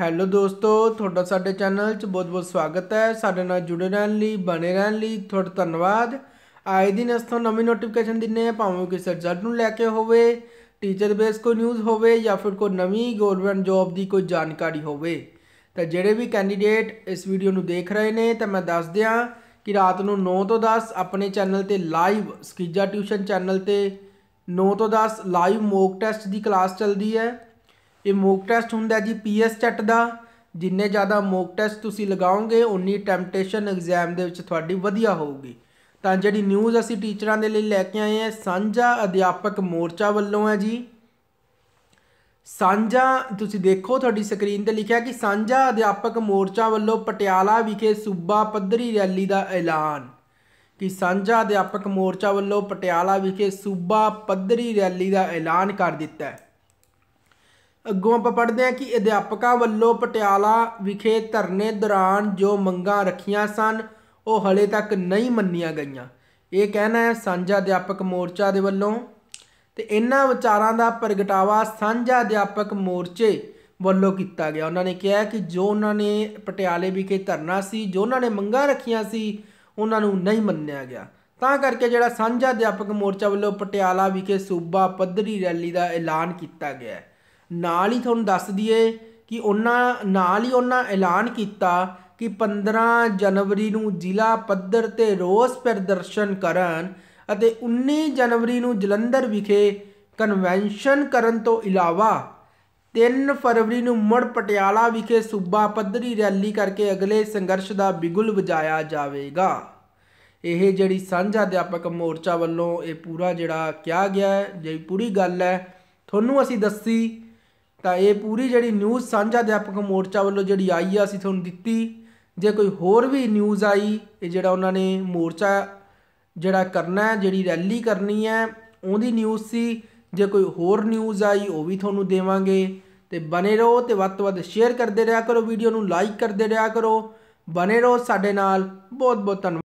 Hello ਦੋਸਤੋ, ਤੁਹਾਡਾ ਸਾਡੇ ਚੈਨਲ 'ਚ ਬਹੁਤ-ਬਹੁਤ ਸਵਾਗਤ ਹੈ। ਸਾਡੇ ਨਾਲ ਜੁੜੇ ਰਹਿਣ ਲਈ, ਬਣੇ ਰਹਿਣ ਲਈ ਤੁਹਾਡਾ ਧੰਨਵਾਦ। ਆਏ ਦਿਨ ਇਸ ਤੋਂ ਨਵੀਂ ਨੋਟੀਫਿਕੇਸ਼ਨ ਦਿੰਨੇ ਆ ਭਾਵੇਂ ਕਿਸੇ ਰਿਜ਼ਲਟ ਨੂੰ ਲੈ ਕੇ ਹੋਵੇ ਟੀਚਰ ਬੇਸ ਕੋਈ ਨਿਊਜ਼ ਹੋਵੇ ਜਾਂ ਫਿਰ ਕੋਈ ਨਵੀਂ ਗਵਰਨਮੈਂਟ ਜੌਬ ਦੀ ਕੋਈ ਜਾਣਕਾਰੀ ਹੋਵੇ। ਤਾਂ ਜਿਹੜੇ ਵੀ ਕੈਂਡੀਡੇਟ ਇਸ ਵੀਡੀਓ ਨੂੰ ਦੇਖ ਰਹੇ ਨੇ, ਤਾਂ ਮੈਂ ਦੱਸ ਦਿਆਂ ਕਿ ਰਾਤ ਨੂੰ 9 ਤੋਂ 10 ਆਪਣੇ ਚੈਨਲ ਤੇ ਲਾਈਵ ਸਕੀਜਾ ਟਿਊਸ਼ਨ ਚੈਨਲ ਤੇ 9 ਤੋਂ 10 ਲਾਈਵ ਮੋਕ ਟੈਸਟ ਦੀ ਕਲਾਸ ਚੱਲਦੀ ਹੈ। ਇਹ ਮੋਕ ਟੈਸਟ ਹੁੰਦਾ ਜੀ ਪੀਐਸ ਚੈਟ ਦਾ। ਜਿੰਨੇ ਜ਼ਿਆਦਾ ਮੋਕ ਟੈਸਟ ਤੁਸੀਂ ਲਗਾਓਗੇ ਉਨੀ ਟੈਂਪਟੇਸ਼ਨ ਐਗਜ਼ਾਮ ਦੇ ਵਿੱਚ ਤੁਹਾਡੀ ਵਧੀਆ ਹੋਊਗੀ। ਤਾਂ ਜਿਹੜੀ ਨਿਊਜ਼ ਅਸੀਂ ਟੀਚਰਾਂ ਦੇ ਲਈ ਲੈ ਕੇ ਆਏ ਹਾਂ, ਸਾਂਝਾ ਅਧਿਆਪਕ ਮੋਰਚਾ ਵੱਲੋਂ ਹੈ ਜੀ। ਸਾਂਝਾ, ਤੁਸੀਂ ਦੇਖੋ ਤੁਹਾਡੀ ਸਕਰੀਨ ਤੇ ਲਿਖਿਆ ਕਿ ਸਾਂਝਾ ਅਧਿਆਪਕ ਮੋਰਚਾ ਵੱਲੋਂ ਪਟਿਆਲਾ ਵਿਖੇ ਸੂਬਾ ਪੱਧਰੀ ਰੈਲੀ ਦਾ ਐਲਾਨ। ਕਿ ਸਾਂਝਾ ਅਧਿਆਪਕ ਮੋਰਚਾ ਵੱਲੋਂ ਪਟਿਆਲਾ ਵਿਖੇ ਸੂਬਾ ਪੱਧਰੀ ਰੈਲੀ ਦਾ ਐਲਾਨ ਕਰ ਦਿੱਤਾ ਹੈ। ਅੱਗੋਂ ਆਪਾਂ ਪੜ੍ਹਦੇ ਹਾਂ ਕਿ ਅਧਿਆਪਕਾਂ ਵੱਲੋਂ ਪਟਿਆਲਾ ਵਿਖੇ ਧਰਨੇ ਦੌਰਾਨ ਜੋ ਮੰਗਾਂ ਰੱਖੀਆਂ ਸਨ, ਉਹ ਹਲੇ ਤੱਕ ਨਹੀਂ ਮੰਨੀਆਂ ਗਈਆਂ। ਇਹ ਕਹਿਣਾ ਹੈ ਸਾਂਝਾ ਅਧਿਆਪਕ ਮੋਰਚਾ ਦੇ ਵੱਲੋਂ। ਤੇ ਇਹਨਾਂ ਵਿਚਾਰਾਂ ਦਾ ਪ੍ਰਗਟਾਵਾ ਸਾਂਝਾ ਅਧਿਆਪਕ ਮੋਰਚੇ ਵੱਲੋਂ ਕੀਤਾ ਗਿਆ। ਉਹਨਾਂ ਨੇ ਕਿਹਾ ਕਿ ਜੋ ਉਹਨਾਂ ਨੇ ਪਟਿਆਲੇ ਵਿਖੇ ਧਰਨਾ ਸੀ, ਜੋ ਉਹਨਾਂ ਨੇ ਮੰਗਾਂ ਰੱਖੀਆਂ ਸੀ, ਉਹਨਾਂ ਨੂੰ ਨਹੀਂ ਮੰਨਿਆ ਗਿਆ। ਤਾਂ ਕਰਕੇ ਜਿਹੜਾ ਸਾਂਝਾ ਅਧਿਆਪਕ ਮੋਰਚਾ ਵੱਲੋਂ ਪਟਿਆਲਾ ਵਿਖੇ ਸੂਬਾ ਪੱਧਰੀ ਰੈਲੀ ਦਾ ਐਲਾਨ ਕੀਤਾ ਗਿਆ ਹੈ। ਨਾਲ ਹੀ ਤੁਹਾਨੂੰ ਦੱਸ ਦਈਏ ਕਿ ਉਹਨਾਂ, ਨਾਲ ਹੀ ਉਹਨਾਂ ਐਲਾਨ ਕੀਤਾ ਕਿ 15 ਜਨਵਰੀ ਨੂੰ ਜ਼ਿਲ੍ਹਾ ਪੱਧਰ ਤੇ ਰੋਸ ਪ੍ਰਦਰਸ਼ਨ ਕਰਨ ਅਤੇ 19 ਜਨਵਰੀ ਨੂੰ ਜਲੰਧਰ ਵਿਖੇ ਕਨਵੈਨਸ਼ਨ ਕਰਨ ਤੋਂ ਇਲਾਵਾ 3 ਫਰਵਰੀ ਨੂੰ ਮੁੜ ਪਟਿਆਲਾ ਵਿਖੇ ਸੂਬਾ ਪੱਧਰੀ ਰੈਲੀ ਕਰਕੇ ਅਗਲੇ ਸੰਘਰਸ਼ ਦਾ ਬਿਗੁਲ ਵਜਾਇਆ ਜਾਵੇਗਾ। ਇਹ ਜਿਹੜੀ ਸਾਂਝਾ ਅਧਿਆਪਕ ਮੋਰਚਾ ਵੱਲੋਂ ਇਹ ਪੂਰਾ ਜਿਹੜਾ ਕਿਹਾ ਗਿਆ ਹੈ, ਜਿਹੜੀ ਪੂਰੀ ਗੱਲ ਹੈ, ਤੁਹਾਨੂੰ ਅਸੀਂ ਦੱਸੀ ਤਾਂ ਇਹ ਪੂਰੀ ਜਿਹੜੀ ਨਿਊਜ਼ ਸਾਂਝਾ ਅਧਿਆਪਕ ਮੋਰਚਾ ਵੱਲੋਂ ਜਿਹੜੀ ਆਈ ਆ, ਅਸੀਂ ਤੁਹਾਨੂੰ ਦਿੱਤੀ। ਜੇ ਕੋਈ ਹੋਰ ਵੀ ਨਿਊਜ਼ ਆਈ, ਇਹ ਜਿਹੜਾ ਉਹਨਾਂ ਨੇ ਮੋਰਚਾ ਜਿਹੜਾ ਕਰਨਾ ਹੈ, ਜਿਹੜੀ ਰੈਲੀ ਕਰਨੀ ਹੈ, ਉਹਦੀ ਨਿਊਜ਼ ਸੀ। ਜੇ ਕੋਈ ਹੋਰ ਨਿਊਜ਼ ਆਈ, ਉਹ ਵੀ ਤੁਹਾਨੂੰ ਦੇਵਾਂਗੇ। ਤੇ ਬਨੇ ਰਹੋ ਤੇ ਵੱਧ ਤੋਂ ਵੱਧ ਸ਼ੇਅਰ ਕਰਦੇ ਰਿਹਾ ਕਰੋ ਵੀਡੀਓ ਨੂੰ ਲਾਈਕ ਕਰਦੇ ਰਿਹਾ ਕਰੋ। ਬਨੇ ਰਹੋ ਸਾਡੇ ਨਾਲ। ਬਹੁਤ ਬਹੁਤ ਧੰਨਵਾਦ।